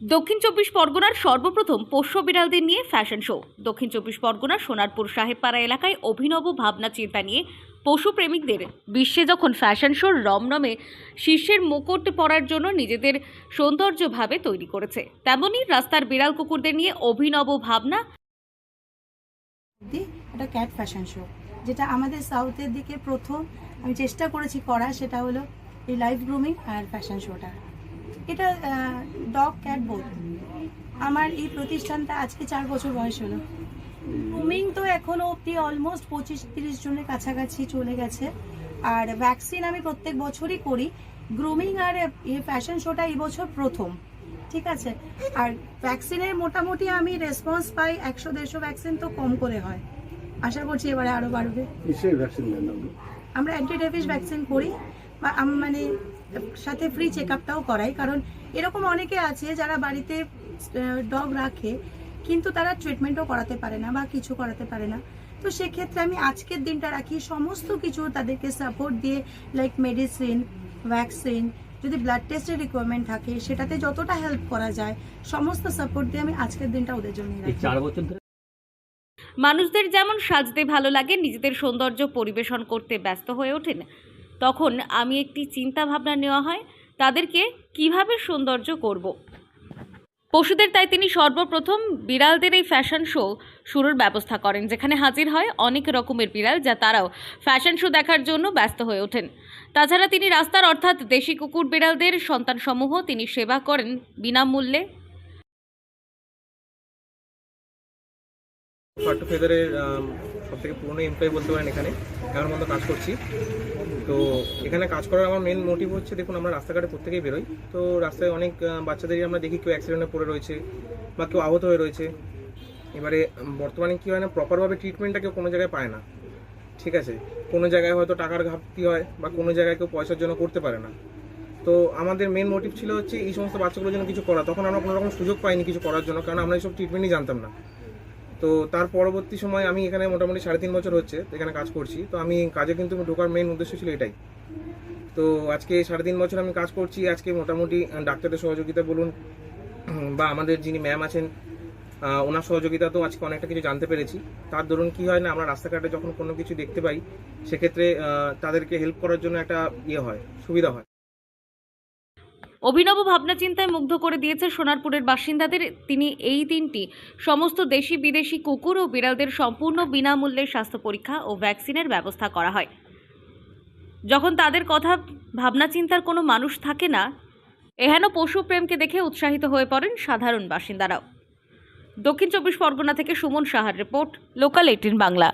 দক্ষিণ চব্বিশ পরগনার সর্বপ্রথম পোষ্য বিড়ালদের নিয়ে ফ্যাশন শো। দক্ষিণ চব্বিশ পরগনার সোনারপুর সাহেবপাড়া এলাকায় অভিনব ভাবনা চিন্তা নিয়ে পশু প্রেমিকদের বিশ্বে যখন ফ্যাশন শোর রমরমে শীর্ষের মুকুট পরার জন্য নিজেদের সৌন্দর্যভাবে তৈরি করেছে, তেমনই রাস্তার বিড়াল কুকুরদের নিয়ে অভিনব ভাবনা। একটা ক্যাট ফ্যাশন শো যেটা আমাদের সাউথের দিকে প্রথম আমি চেষ্টা করেছি করার, সেটা হলো এই লাইভ গ্রুমিং আর ফ্যাশন শোটা এটা ডগ ক্যাট বোধ আমার এই প্রতিষ্ঠানটা আজকে চার বছর বয়স হলো। গ্রুমিং তো এখনও অবধি অলমোস্ট পঁচিশ তিরিশ জনের কাছাকাছি চলে গেছে। আর ভ্যাকসিন আমি প্রত্যেক বছরই করি। গ্রুমিং আর এই ফ্যাশন শোটা এই বছর প্রথম ঠিক আছে? আর ভ্যাকসিনের মোটামুটি আমি রেসপন্স পাই একশো দেড়শো ভ্যাকসিন তো কম করে হয়। আশা করছি এবারে আরও বাড়বে। নিশ্চয়ই ভ্যাকসিন আমরা অ্যান্টিডেভিস ভ্যাকসিন করি। মানে সাথে ফ্রি চেক আপটাও করাই। কারণ এরকম অনেকে আছে যারা বাড়িতে ডগ রাখে কিন্তু তারা ট্রিটমেন্টও করাতে পারে না বা কিছু করাতে পারে না। তো সেক্ষেত্রে আমি আজকের দিনটা রাখি। সমস্ত কিছু তাদেরকে সাপোর্ট দিয়ে লাইক মেডিসিন ভ্যাকসিন যদি ব্লাড টেস্টের রিকোয়ারমেন্ট থাকে সেটাতে যতটা হেল্প করা যায় সমস্ত সাপোর্ট দিয়ে আমি আজকের দিনটা ওদের জন্য রাখি। মানুষদের যেমন সাজতে ভালো লাগে নিজেদের সৌন্দর্য পরিবেশন করতে ব্যস্ত হয়ে ওঠেন। তখন আমি একটি চিন্তা ভাবনা নেওয়া হয়, তাদেরকে কীভাবে সৌন্দর্য করব। পশুদের তাই তিনি সর্বপ্রথম বিড়ালদের এই ফ্যাশন শো শুরুর ব্যবস্থা করেন, যেখানে হাজির হয় অনেক রকমের বিড়াল যা তারাও ফ্যাশন শো দেখার জন্য ব্যস্ত হয়ে ওঠেন তাছাড়া তিনি রাস্তার অর্থাৎ দেশি কুকুর বিড়ালদের সন্তানসমূহ তিনি সেবা করেন বিনামূল্যে ফেদারের সব থেকে পুরনো এমপ্লয়ি বলতে পারেন এখানে, এগারো মতো কাজ করছি। তো এখানে কাজ করার আমার মেন মোটিভ হচ্ছে, দেখুন আমরা রাস্তাঘাটে প্রত্যেকেই বেরোই। তো রাস্তায় অনেক বাচ্চাদেরই আমরা দেখি কেউ অ্যাক্সিডেন্টে পড়ে রয়েছে বা কেউ আহত হয়ে রয়েছে। এবারে বর্তমানে কী হয় না প্রপারভাবে ট্রিটমেন্টটা কেউ কোনো জায়গায় পায় না। ঠিক আছে? কোনো জায়গায় হয়তো টাকার ঘাটতি হয় বা কোনো জায়গায় কেউ পয়সার জন্য করতে পারে না। তো আমাদের মেন মোটিভ ছিল হচ্ছে এই সমস্ত বাচ্চাগুলোর জন্য কিছু করা। তখন আমরা কোনো রকম সুযোগ পাইনি কিছু করার জন্য, কারণ আমরা এইসব ট্রিটমেন্টই জানতাম না। তো তার পরবর্তী সময় আমি এখানে মোটামুটি সাড়ে তিন বছর হচ্ছে এখানে কাজ করছি। তো আমি কাজে কিন্তু ঢোকার মেন উদ্দেশ্য ছিল এটাই। তো আজকে সাড়ে তিন বছর আমি কাজ করছি, আজকে মোটামুটি ডাক্তারের সহযোগিতা বলুন বা আমাদের যিনি ম্যাম আছেন ওনার সহযোগিতা তো আজকে অনেকটা কিছু জানতে পেরেছি। তার দরুন কি হয় না, আমরা রাস্তাঘাটে যখন কোনো কিছু দেখতে পাই, সেক্ষেত্রে তাদেরকে হেল্প করার জন্য একটা ইয়ে হয়, সুবিধা হয়। অভিনব ভাবনা চিন্তায় মুগ্ধ করে দিয়েছে সোনারপুরের বাসিন্দাদের। তিনি এই দিনটি সমস্ত দেশি বিদেশি কুকুর ও বিড়ালদের সম্পূর্ণ বিনামূল্যে স্বাস্থ্য পরীক্ষা ও ভ্যাকসিনের ব্যবস্থা করা হয়। যখন তাদের কথা, ভাবনা চিন্তার কোনো মানুষ থাকে না, এহেন পশু প্রেমকে দেখে উৎসাহিত হয়ে পড়েন সাধারণ বাসিন্দারাও। দক্ষিণ চব্বিশ পরগনা থেকে সুমন সাহার রিপোর্ট, লোকাল এইটিন বাংলা।